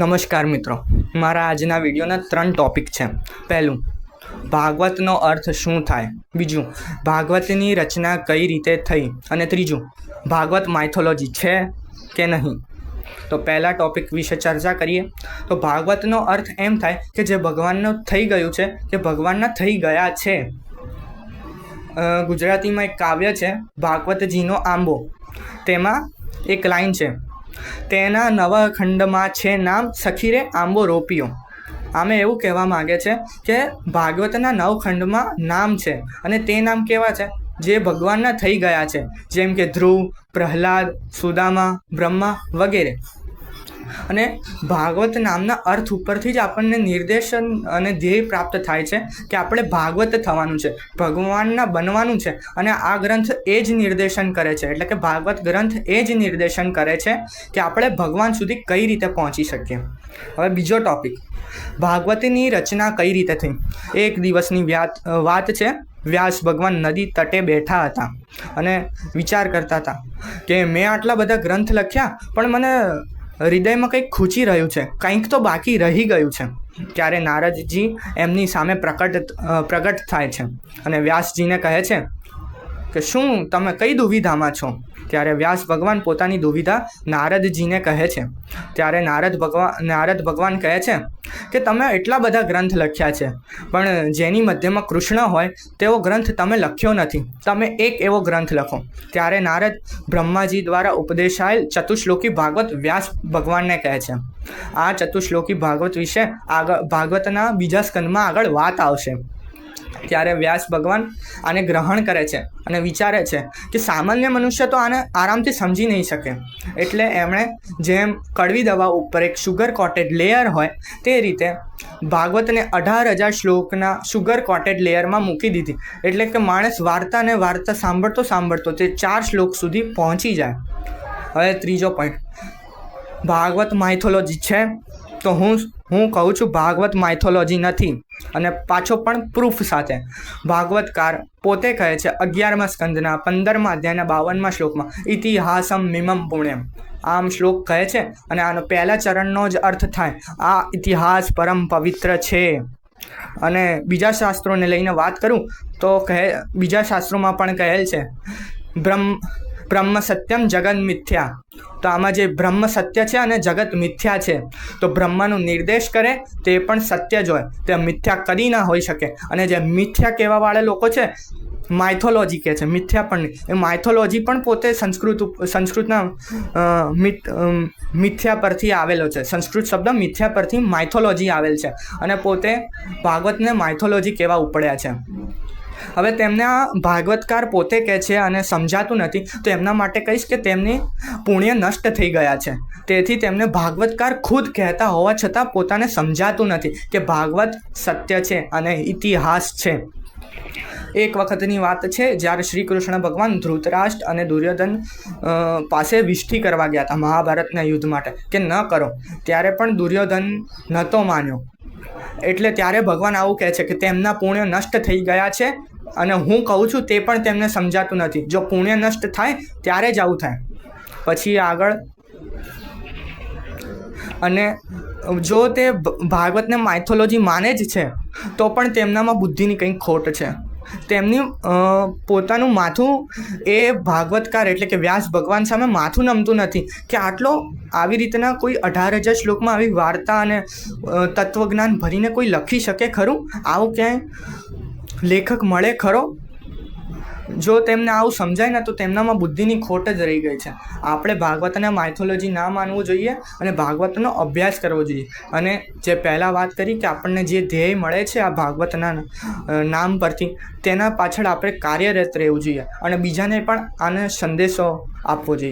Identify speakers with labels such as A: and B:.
A: નમસ્કાર મિત્રો. મારા આજના વિડીયોના ત્રણ ટોપિક છે. પહેલું, ભાગવતનો અર્થ શું થાય? બીજું, ભાગવતની રચના કઈ રીતે થઈ? અને ત્રીજું, ભાગવત માઇથોલોજી છે કે નહીં? તો પહેલા ટોપિક વિશે ચર્ચા કરીએ. તો ભાગવતનો અર્થ એમ થાય કે જે ભગવાનનું થઈ ગયું છે, કે ભગવાનના થઈ ગયા છે. ગુજરાતીમાં એક કાવ્ય છે, ભાગવતજીનો આંબો. તેમાં એક લાઈન છે તેના નવા ખંડમાં છે નામ સખીરે આંબો રોપ્યો. આમે એવું કહેવા માંગે છે કે ભાગવતના નવ ખંડમાં નામ છે અને તે નામ કેવા છે? જે ભગવાનના થઈ ગયા છે. જેમ કે ધ્રુવ, પ્રહલાદ, સુદામા, બ્રહ્મા વગેરે. અને ભાગવત નામના અર્થ ઉપરથી જ આપણને નિર્દેશન અને ધ્યેય પ્રાપ્ત થાય છે કે આપણે ભાગવત થવાનું છે, ભગવાનના બનવાનું છે અને આ ગ્રંથ એ જ નિર્દેશન કરે છે. એટલે કે ભાગવત ગ્રંથ એ જ નિર્દેશન કરે છે કે આપણે ભગવાન સુધી કઈ રીતે પહોંચી શકીએ. હવે બીજો ટોપિક ભાગવતની રચના કઈ રીતે થઈ? એક દિવસની વાત છે, વ્યાસ ભગવાન નદી તટે બેઠા હતા અને વિચાર કરતા હતા કે મેં આટલા બધા ગ્રંથ લખ્યા, પણ મને હૃદયમાં કંઈક ખૂચી રહ્યું છે, કંઈક તો બાકી રહી ગયું છે. ત્યારે નારદજી એમની સામે પ્રકટ પ્રગટ થાય છે. અને વ્યાસજીને કહે છે કે શું તમે કઈ દુવિધામાં છો? ત્યારે વ્યાસ ભગવાન પોતાની દુવિધા નારદજીને કહે છે. ત્યારે નારદ ભગવાન નારદ ભગવાન કહે છે કે તમે એટલા બધા ગ્રંથ લખ્યા છે, પણ જેની મધ્યમાં કૃષ્ણ હોય તેવો ગ્રંથ તમે લખ્યો નથી. તમે એક એવો ગ્રંથ લખો. ત્યારે નારદ બ્રહ્માજી દ્વારા ઉપદેશાયેલ ચતુશ્લોકી ભાગવત વ્યાસ ભગવાનને કહે છે. આ ચતુશ્લોકી ભાગવત વિશે આગળ ભાગવતના બીજા સ્કંદમાં આગળ વાત આવશે. ત્યારે વ્યાસ ભગવાન આને ગ્રહણ કરે છે અને વિચારે છે કે સામાન્ય મનુષ્ય તો આને આરામથી સમજી નહીં શકે. એટલે એમણે જેમ કડવી દવા ઉપર એક શુગર કોટેડ લેયર હોય, તે રીતે ભાગવતને અઢાર હજાર શ્લોકના શુગર કોટેડ લેયરમાં મૂકી દીધી. એટલે કે માણસ વાર્તાને વાર્તા સાંભળતો સાંભળતો તે ચાર શ્લોક સુધી પહોંચી જાય. હવે ત્રીજો પોઈન્ટ ભાગવત માઇથોલોજી છે, તો હું હું કહું છું ભાગવત માઇથોલોજી નથી અને પાછો પણ પ્રૂફ સાથે. ભાગવતકાર પોતે કહે છે અગિયારમા સ્કંદના પંદરમા અધ્યાયના બાવનમાં શ્લોકમાં, ઇતિહાસમ મિમમ પુણ્યમ. આમ શ્લોક કહે છે અને આનો પહેલા ચરણનો જ અર્થ થાય, આ ઇતિહાસ પરમ પવિત્ર છે. અને બીજા શાસ્ત્રોને લઈને વાત કરું તો કહે, બીજા શાસ્ત્રોમાં પણ કહેલ છે, બ્રહ્મ બ્રહ્મ સત્યમ જગત મિથ્યા. તો આમાં જે બ્રહ્મ સત્ય છે અને જગત મિથ્યા છે, તો બ્રહ્માનો નિર્દેશ કરે તે પણ સત્ય જ હોય. તે મિથ્યા કદી ના હોઈ શકે. અને જે મિથ્યા કહેવાવાળા લોકો છે માઇથોલોજી કહે છે. મિથ્યા પણ એ માઇથોલોજી પણ પોતે સંસ્કૃત સંસ્કૃતના મિથ્યા પરથી આવેલો છે. સંસ્કૃત શબ્દ મિથ્યા પરથી માઇથોલોજી આવેલ છે. અને પોતે ભાગવતને માઇથોલોજી કહેવા ઉપડ્યા છે. હવે તેમના ભાગવતકાર પોતે કહે છે અને સમજાતું નથી, તો એમના માટે કહીશ કે તેમની પુણ્ય નષ્ટ થઈ ગયા છે. તેથી તેમને ભાગવતકાર ખુદ કહેતા હોવા છતાં પોતાને સમજાતું નથી કે ભાગવત સત્ય છે અને ઇતિહાસ છે. એક વખતની વાત છે, જ્યારે શ્રી કૃષ્ણ ભગવાન ધૃતરાષ્ટ્ર અને દુર્યોધન પાસે વિષ્ઠી કરવા ગયા હતા મહાભારતના યુદ્ધ માટે, કે ન કરો. ત્યારે પણ દુર્યોધન નહોતો માન્યો. એટલે ત્યારે ભગવાન આવું કહે છે કે તેમના પુણ્ય નષ્ટ થઈ ગયા છે અને હું કહું છું તે પણ તેમને સમજાતું નથી. જો પુણ્ય નષ્ટ થાય, ત્યારે જ આવું થાય. પછી આગળ. અને જો તે ભાગવતને માઇથોલોજી માને જ છે, તો પણ તેમનામાં બુદ્ધિની કંઈક ખોટ છે. તેમની પોતાનું માથું એ ભાગવતકાર એટલે કે વ્યાસ ભગવાન સામે માથું નમતું નથી. કે આટલો આવી રીતના કોઈ અઢાર હજાર શ્લોકમાં આવી વાર્તા અને તત્વજ્ઞાન ભરીને કોઈ લખી શકે ખરું? આવું ક્યાંય લેખક મળે ખરો? જો તેમને આવું સમજાય ને તો તેમનામાં બુદ્ધિની ખોટ જ રહી ગઈ છે. આપણે ભાગવતને માઇથોલોજી ના માનવું જોઈએ અને ભાગવતનો અભ્યાસ કરવો જોઈએ. અને જે પહેલાં વાત કરી કે આપણને જે ધ્યેય મળે છે આ ભાગવતના નામ પરથી, તેના પાછળ આપણે કાર્યરત રહેવું જોઈએ અને બીજાને પણ આને સંદેશો આપવો જોઈએ.